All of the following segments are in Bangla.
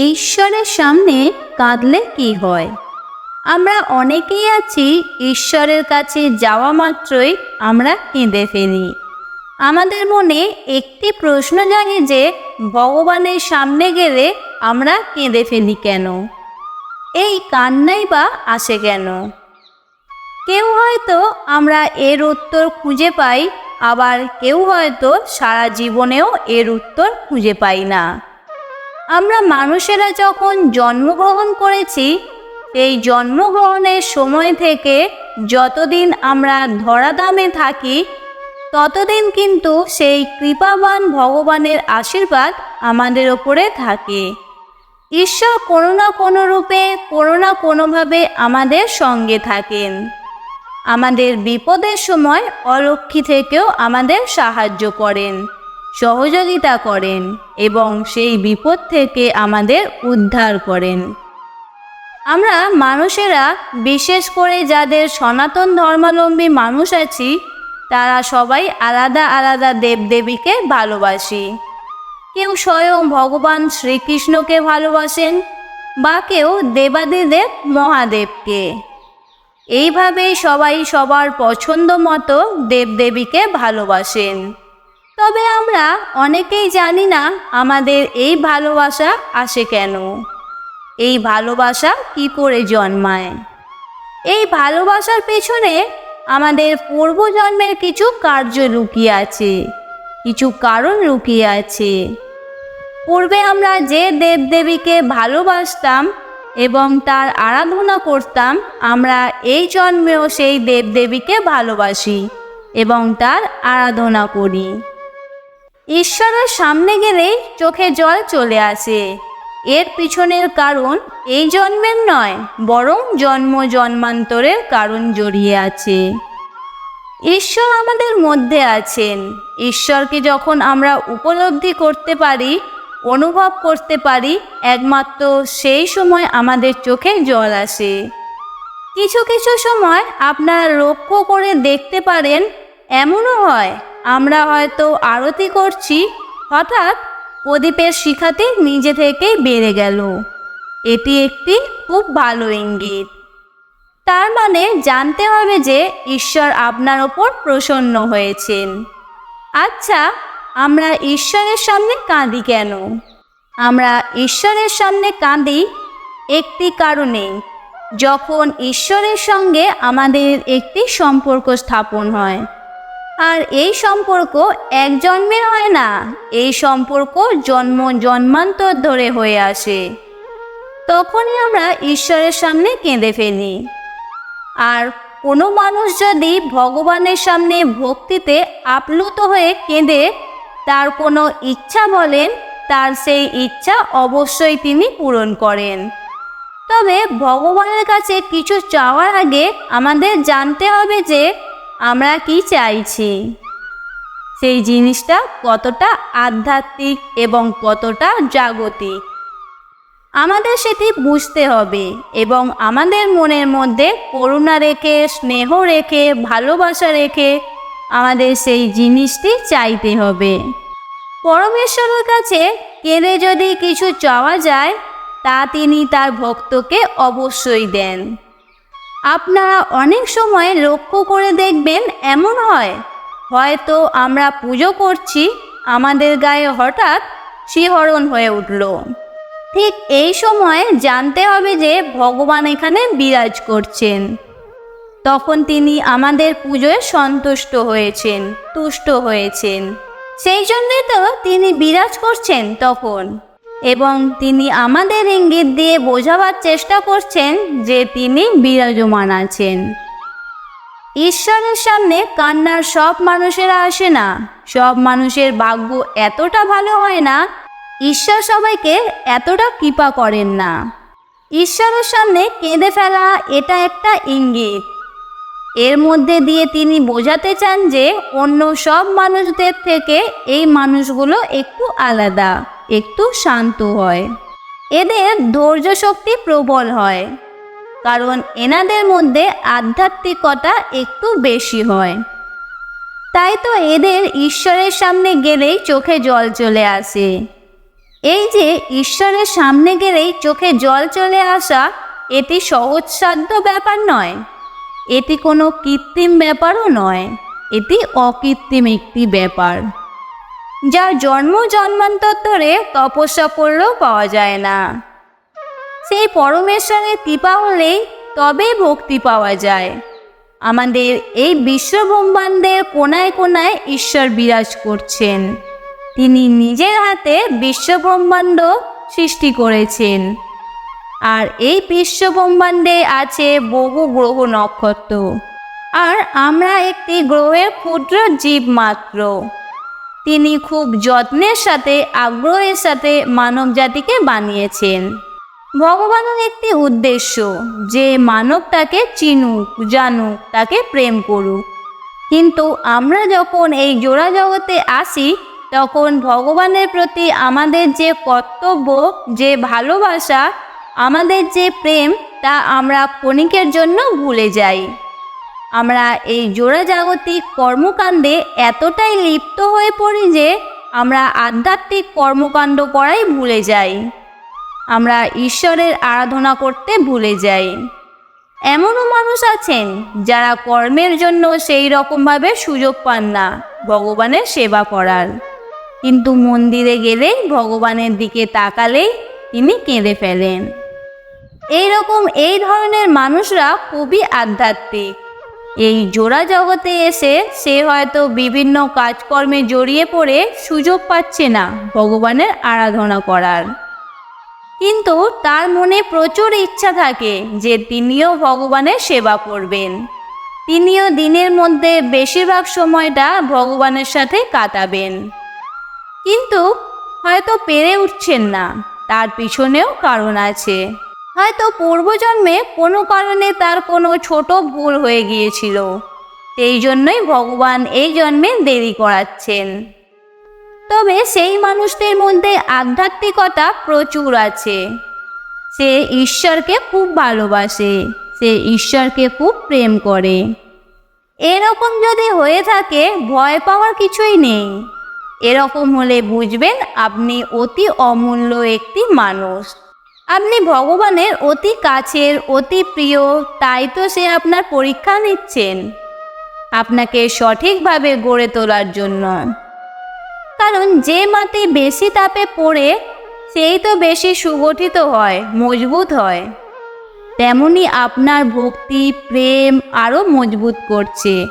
ঈশ্বরের সামনে কাঁদলে কি হয়? আমরা অনেকেই আছি ঈশ্বরের কাছে যাওয়া মাত্রই আমরা কেঁদে ফেলি। আমাদের মনে একটি প্রশ্ন জাগে যে, ভগবানের সামনে গেলে আমরা কেঁদে ফেলি কেন? এই কান্নাই বা আসে কেন? কেউ হয়তো আমরা এর উত্তর খুঁজে পাই, আবার কেউ হয়তো সারা জীবনেও এর উত্তর খুঁজে পাই না। আমরা মানুষেরা যখন জন্মগ্রহণ করেছি, এই জন্মগ্রহণের সময় থেকে যতদিন আমরা ধরাধামে থাকি, ততদিন কিন্তু সেই কৃপাবান ভগবানের আশীর্বাদ আমাদের ওপরে থাকে। ঈশ্বর কোনো না কোনো রূপে, কোনো না কোনোভাবে আমাদের সঙ্গে থাকেন। আমাদের বিপদের সময় অলক্ষী থেকেও আমাদের সাহায্য করেন। সহযোগিতা করেন এবং সেই বিপদ থেকে আমাদের উদ্ধার করেন। আমরা মানুষেরা, বিশেষ করে যাদের সনাতন ধর্মাবলম্বী মানুষ আছি, তারা সবাই আলাদা আলাদা দেবদেবীকে ভালোবাসি। কেউ স্বয়ং ভগবান শ্রীকৃষ্ণকে ভালোবাসেন বা কেউ দেবাদিদেব মহাদেবকে। এইভাবেই সবাই সবার পছন্দ মতো দেবদেবীকে ভালোবাসেন। তবে আমরা অনেকেই জানি না আমাদের এই ভালোবাসা আসে কেন। এই ভালোবাসা কি করে জন্মায়? এই ভালোবাসার পেছনে আমাদের পূর্বজন্মের কিছু কার্য লুকিয়ে আছে, কিছু কারণ লুকিয়ে আছে। পূর্বে আমরা যে দেবদেবীকে ভালোবাসতাম এবং তার আরাধনা করতাম, আমরা এই জন্মেও সেই দেবদেবীকে ভালোবাসি এবং তার আরাধনা করি। ঈশ্বরের সামনে গেলেই চোখে জল চলে আসে। এর পিছনের কারণ এই জন্মের নয়, বরং জন্ম জন্মান্তরের কারণ জড়িয়ে আছে। ঈশ্বর আমাদের মধ্যে আছেন। ঈশ্বরকে যখন আমরা উপলব্ধি করতে পারি, অনুভব করতে পারি, একমাত্র সেই সময় আমাদের চোখে জল আসে। কিছু কিছু সময় আপনারা লক্ষ্য করে দেখতে পারেন, এমনও হয় আমরা হয়তো আরতি করছি। হঠাৎ প্রদীপের শিখাতে নিজে থেকেই বেড়ে গেল। এটি একটি খুব ভালো ইঙ্গিত। তার মানে জানতে হবে যে ঈশ্বর আপনার ওপর প্রসন্ন হয়েছেন। আচ্ছা আমরা ঈশ্বরের সামনে কাঁদি কেন? আমরা ঈশ্বরের সামনে কাঁদি একটি কারণে। যখন ঈশ্বরের সঙ্গে আমাদের একটি সম্পর্ক স্থাপন হয় আর এই সম্পর্ক এক জন্মে হয় না। এই সম্পর্ক জন্ম জন্মান্তর ধরে হয়ে আসে। তখনই আমরা ঈশ্বরের সামনে কেঁদে ফেলি। আর কোনো মানুষ যদি ভগবানের সামনে ভক্তিতে আপ্লুত হয়ে কেঁদে, তার কোনো ইচ্ছা বলেন, তার সেই ইচ্ছা অবশ্যই তিনি পূরণ করেন। তবে ভগবানের কাছে কিছু চাওয়ার আগে আমাদের জানতে হবে যে আমরা কি চাইছি? সেই জিনিসটা কতটা আধ্যাত্মিক এবং কতটা জাগতিক? আমাদের সেটি বুঝতে হবে এবং আমাদের মনের মধ্যে করুণা রেখে, স্নেহ রেখে, ভালোবাসা রেখে আমাদের সেই জিনিসটি চাইতে হবে। পরমেশ্বরের কাছে কেঁদে যদি কিছু চাওয়া যায়, তা তিনি তার ভক্তকে অবশ্যই দেন। আপনারা অনেক সময় লক্ষ্য করে দেখবেন এমন হয়। হয়তো আমরা পুজো করছি, আমাদের গায়ে হঠাৎ শিহরণ হয়ে উঠল। ঠিক এই সময় জানতে হবে যে ভগবান এখানে বিরাজ করছেন। তখন তিনি আমাদের পুজোয় সন্তুষ্ট হয়েছেন, তুষ্ট হয়েছেন। সেই জন্যই তো তিনি বিরাজ করছেন তখন। এবং তিনি আমাদের ইঙ্গিত দিয়ে বোঝাবার চেষ্টা করছেন যে তিনি বিরাজমান আছেন। ঈশ্বরের সামনে কান্নার সব মানুষেরা আসে না। সব মানুষের ভাগ্য এতটা ভালো হয় না, ঈশ্বর সবাইকে এতটা কৃপা করেন না। ঈশ্বরের সামনে কেঁদে ফেলা এটা একটা ইঙ্গিত। এর মধ্যে দিয়ে তিনি বোঝাতে চান যে অন্য সব মানুষদের থেকে এই মানুষগুলো একটু আলাদা। একটু শান্ত হয়। এদের ধৈর্য শক্তি প্রবল হয়, কারণ এনাদের মধ্যে আধ্যাত্মিকতা একটু বেশি হয়। তাই তো এদের ঈশ্বরের সামনে গেলেই চোখে জল চলে আসে। এই যে ঈশ্বরের সামনে গেলেই চোখে জল চলে আসা, এটি সহজসাধ্য ব্যাপার নয়। এটি কোনো কৃত্রিম ব্যাপারও নয়, এটি অকৃত্রিম একটি ব্যাপার। যার জন্ম জন্মান্তর তপস্যা করলেও পাওয়া যায় না। সেই পরমেশ্বরের কৃপা হলেই তবেই ভক্তি পাওয়া যায়। আমাদের এই বিশ্বব্রহ্মাণ্ডের কোনায় কোনায় ঈশ্বর বিরাজ করছেন। তিনি নিজের হাতে বিশ্বব্রহ্মাণ্ড সৃষ্টি করেছেন। আর এই বিশ্বব্রহ্মাণ্ডে আছে বহু গ্রহ নক্ষত্র। আর আমরা একটি গ্রহের ক্ষুদ্র জীব মাত্র। তিনি খুব যত্নের সাথে, আগ্রহের সাথে মানব জাতিকে বানিয়েছেন। ভগবানের একটি উদ্দেশ্য, যে মানব তাকে চিনুক, জানুক, তাকে প্রেম করুক। কিন্তু আমরা যখন এই জোড়া জগতে আসি, তখন ভগবানের প্রতি আমাদের যে কর্তব্য, যে ভালোবাসা, আমাদের যে প্রেম, তা আমরা ক্ষণিকের জন্য ভুলে যাই। আমরা এই জোড়া জাগতিক কর্মকাণ্ডে এতটাই লিপ্ত হয়ে পড়ি যে আমরা আধ্যাত্মিক কর্মকাণ্ড করাই ভুলে যাই। আমরা ঈশ্বরের আরাধনা করতে ভুলে যাই। এমনও মানুষ আছেন যারা কর্মের জন্য সেই রকমভাবে সুযোগ পান না, ভগবানের সেবা করার। কিন্তু মন্দিরে গেলে ভগবানের দিকে তাকালেই তিনি কেঁদে ফেলেন। এই রকম এই ধরনের মানুষরা খুবই আধ্যাত্মিক। এই জোড়া জগতে এসে সে হয়তো বিভিন্ন কাজকর্মে জড়িয়ে পড়ে সুযোগ পাচ্ছে না ভগবানের আরাধনা করার। কিন্তু তার মনে প্রচুর ইচ্ছা থাকে যে তিনিও ভগবানের সেবা করবেন। তিনিও দিনের মধ্যে বেশিরভাগ সময়টা ভগবানের সাথে কাটাবেন। কিন্তু হয়তো পেরে উঠছেন না, তার পিছনেও কারণ আছে। হয়তো পূর্বজন্মে কোনো কারণে তার কোনো ছোট ভুল হয়ে গিয়েছিল। সেই জন্যই ভগবান এই জন্মে দেরি করাচ্ছেন। তবে সেই মানুষদের মধ্যে আধ্যাত্মিকতা প্রচুর আছে। সে ঈশ্বরকে খুব ভালোবাসে, সে ঈশ্বরকে খুব প্রেম করে। এরকম যদি হয়ে থাকে, ভয় পাওয়ার কিছুই নেই। এরকম হলে বুঝবেন আপনি অতি অমূল্য একটি মানুষ। আপনি ভগবানের অতি কাছের, অতি প্রিয়, তাই তো সে আপনার পরীক্ষা নিচ্ছেন। আপনাকে সঠিকভাবে গড়ে তোলার জন্য। কারণ যে মাটি বেশি তাপে পড়ে, সেই তো বেশি সুগঠিত হয়, মজবুত হয়। তেমনি আপনার ভক্তি, প্রেম আরও মজবুত করছে।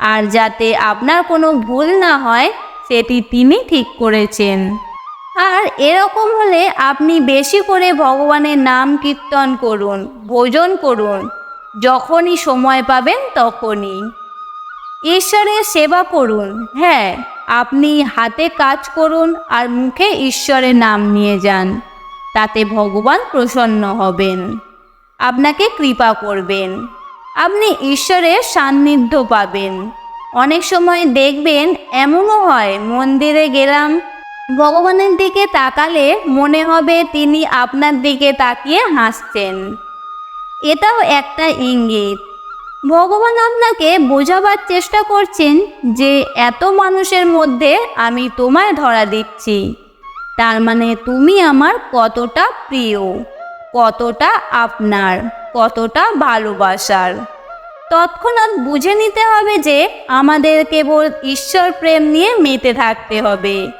আর যাতে আপনার কোনো ভুল না হয়, সেটি তিনি ঠিক করেছেন। আর এরকম হলে আপনি বেশি করে ভগবানের নাম কীর্তন করুন, ভোজন করুন। যখনই সময় পাবেন তখনই। ঈশ্বরের সেবা করুন হ্যাঁ আপনি হাতে কাজ করুন আর মুখে ঈশ্বরের নাম নিয়ে যান, তাতে ভগবান প্রসন্ন হবেন, আপনাকে কৃপা করবেন। আপনি ঈশ্বরের সান্নিধ্য পাবেন। অনেক সময় দেখবেন এমনও হয়, মন্দিরে গেলাম ভগবানের দিকে তাকালে মনে হবে তিনি আপনার দিকে তাকিয়ে হাসছেন। এটাও একটা ইঙ্গিত। ভগবান আপনাকে বোঝাবার চেষ্টা করছেন যে, এত মানুষের মধ্যে আমি তোমায় ধরা দিচ্ছি। তার মানে তুমি আমার কতটা প্রিয়, কতটা আপনার, কতটা ভালোবাসার। তৎক্ষণাৎ বুঝে নিতে হবে যে, আমাদের কেবল ঈশ্বর প্রেম নিয়ে মেতে থাকতে হবে।